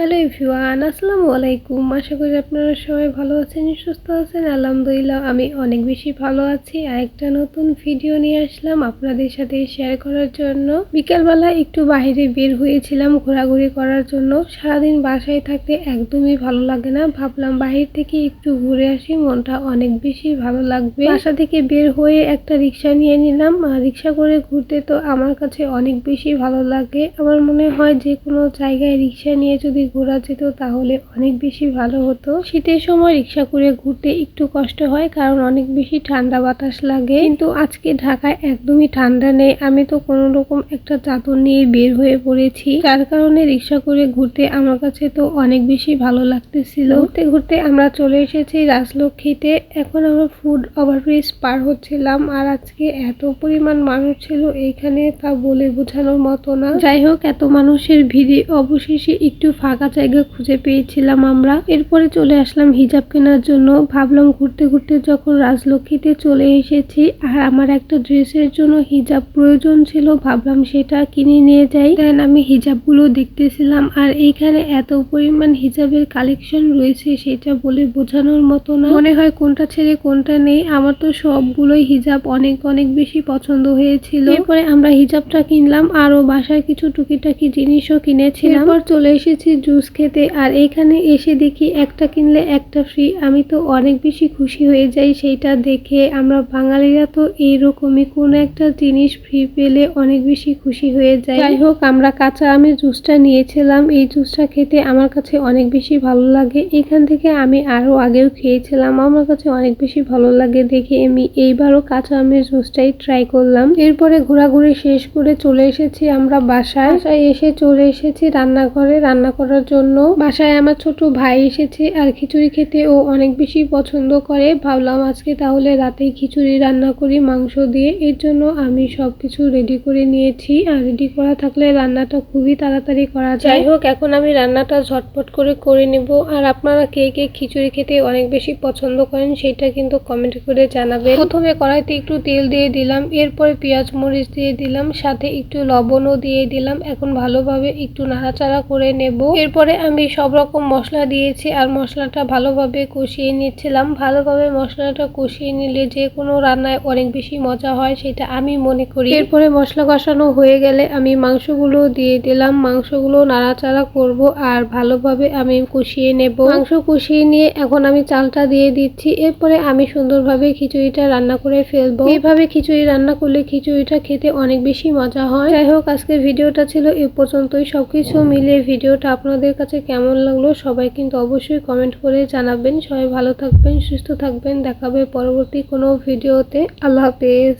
Hello everyone, আসসালামু আলাইকুম। আশা করি আপনারা সবাই ভালো আছেন, সুস্থ আছেন। আলহামদুলিল্লাহ, আমি অনেক বেশি ভালো আছি। আর একটা নতুন ভিডিও নিয়ে আসলাম আপনাদের সাথে শেয়ার করার জন্য। বিকালবেলা একটু বাইরে বের হয়েছিলাম ঘোরাঘুরি করার জন্য। সারাদিন বাসায় থাকতে একদমই ভালো লাগে না। ভাবলাম বাহির থেকে একটু ঘুরে আসি, মনটা অনেক বেশি ভালো লাগবে। বাসা থেকে বের হয়ে একটা রিক্সা নিয়ে নিলাম। রিক্সা করে ঘুরতে তো আমার কাছে অনেক বেশি ভালো লাগে। আমার মনে হয় যে কোনো জায়গায় রিক্সা নিয়ে যদি ঘোরা যেত তাহলে অনেক বেশি ভালো হতো। শীতের সময় রিক্সা করে ঘুরতে একটু কষ্ট হয়, কারণ অনেক বেশি ঠান্ডা বাতাস লাগে। কিন্তু আজকে ঢাকায় একদমই ঠান্ডা নেই। আমি তো কোনো রকম একটা চাদর নিয়ে বের হয়ে পড়েছি। যার কারণে রিক্সা করে ঘুরতে আমার কাছে তো অনেক বেশি ভালো লাগতেছিল। ঘুরতে ঘুরতে আমরা চলে এসেছি রাজলক্ষ্মীতে। এখন আমরা ফুড ওভারব্রিজ পার হচ্ছিলাম। আর আজকে এত পরিমাণ মানুষ ছিল এইখানে তা বলে বোঝানোর মতো না। যাই হোক, এত মানুষের ভিড়ে অবশেষে একটু ফাঁকা জায়গা খুঁজে পেয়েছিলাম আমরা। এরপরে চলে আসলাম হিজাব কেনার জন্য। ভাবলাম ঘুরতে ঘুরতে যখন রাজলক্ষ্মীতে চলে এসেছি আর আমার একটা ড্রেসের জন্য হিজাব প্রয়োজন ছিল, ভাবলাম সেটা কিনে নিয়ে যাই। দেন আমি হিজাবগুলো দেখতেছিলাম আর এইখানে এত পরিমাণ হিজাবের কালেকশন রয়েছে সেটা বলে বোঝানোর মতো না। মনে হয় কোনটা ছেড়ে কোনটা নেই। আমার তো সবগুলোই হিজাব অনেক অনেক বেশি পছন্দ হয়েছিল। এরপরে আমরা হিজাবটা কিনলাম। আরও বাসায় কিছু টুকিটাকি জিনিসও কিনেছিলাম। চলে এসেছি জুস খেতে। আর এখানে এসে দেখি একটা কিনলে একটা ফ্রি আমি তো অনেক বেশি খুশি হয়ে যাই সেইটা দেখে। আমরা বাঙালিরা তো এইরকমই কোনো একটা জিনিস ফ্রি পেলে অনেক বেশি খুশি হয়ে যায় যাই হোক, আমরা কাঁচা আমের জুসটা নিয়েছিলাম। এই জুসটা খেতে আমার কাছে অনেক বেশি ভালো লাগে। এখান থেকে আমি আরও আগেও খেয়েছিলাম। আমার কাছে অনেক বেশি ভালো লাগে দেখে। আমি এইবারও কাঁচা আমের জুসটাই ট্রাই করলাম। এরপরে ঘোরাঘুরি শেষ করে চলে এসেছি আমরা বাসায়। বাসায় এসে চলে এসেছি রান্নাঘরে। রান্না করার জন্য। বাসায় আমার ছোট ভাই এসেছে আর খিচুড়ি খেতে ও অনেক বেশি পছন্দ করে। ভাবলাম আজকে তাহলে রাতেই খিচুড়ি রান্না করি, মাংস দিয়ে। এর জন্য আমি সব কিছু রেডি করে নিয়েছি। আর রেডি করা থাকলে রান্নাটা খুবই তাড়াতাড়ি করা যায়। যাই হোক, এখন আমি রান্নাটা ঝটপট করে করে নেব। আর আপনারা কে কে খিচুড়ি খেতে অনেক বেশি পছন্দ করেন সেটা কিন্তু কমেন্ট করে জানাবেন। প্রথমে কড়াইতে একটু তেল দিয়ে দিলাম, এরপরে পেঁয়াজ মরিচ দিয়ে দিলাম, সাথে একটু লবণও দিয়ে দিলাম। এখন ভালোভাবে একটু নাড়াচাড়া করে নেব। এরপরে আমি সব রকম মশলা দিয়েছি আর মশলাটা ভালোভাবে কষিয়ে নিচ্ছিলাম। ভালোভাবে মশলাটা কষিয়ে নিলে যে কোনো রান্নায় অনেক বেশি মজা হয় সেটা আমি মনে করি। এরপরে মশলা কষানো হয়ে গেলে আমি মাংসগুলো দিয়ে দিলাম। মাংসগুলো নাড়াচাড়া করব আর ভালোভাবে আমি কষিয়ে নেব। মাংস কষিয়ে নিয়ে এখন আমি চালটা দিয়ে দিচ্ছি। এরপরে আমি সুন্দরভাবে খিচুড়িটা রান্না করে ফেলব। এইভাবে খিচুড়ি রান্না করলে খিচুড়িটা খেতে অনেক বেশি মজা হয়। যাই হোক, আজকের ভিডিওটা ছিল এ পর্যন্তই। সবকিছু মিলে ভিডিওটা আপনাদের কাছে কেমন লাগল সবাই কিন্তু অবশ্যই কমেন্ট করে জানাবেন। সবাই ভালো থাকবেন, সুস্থ থাকবেন। দেখাবে পরবর্তী কোনো ভিডিওতে আল্লাহ হাফেজ।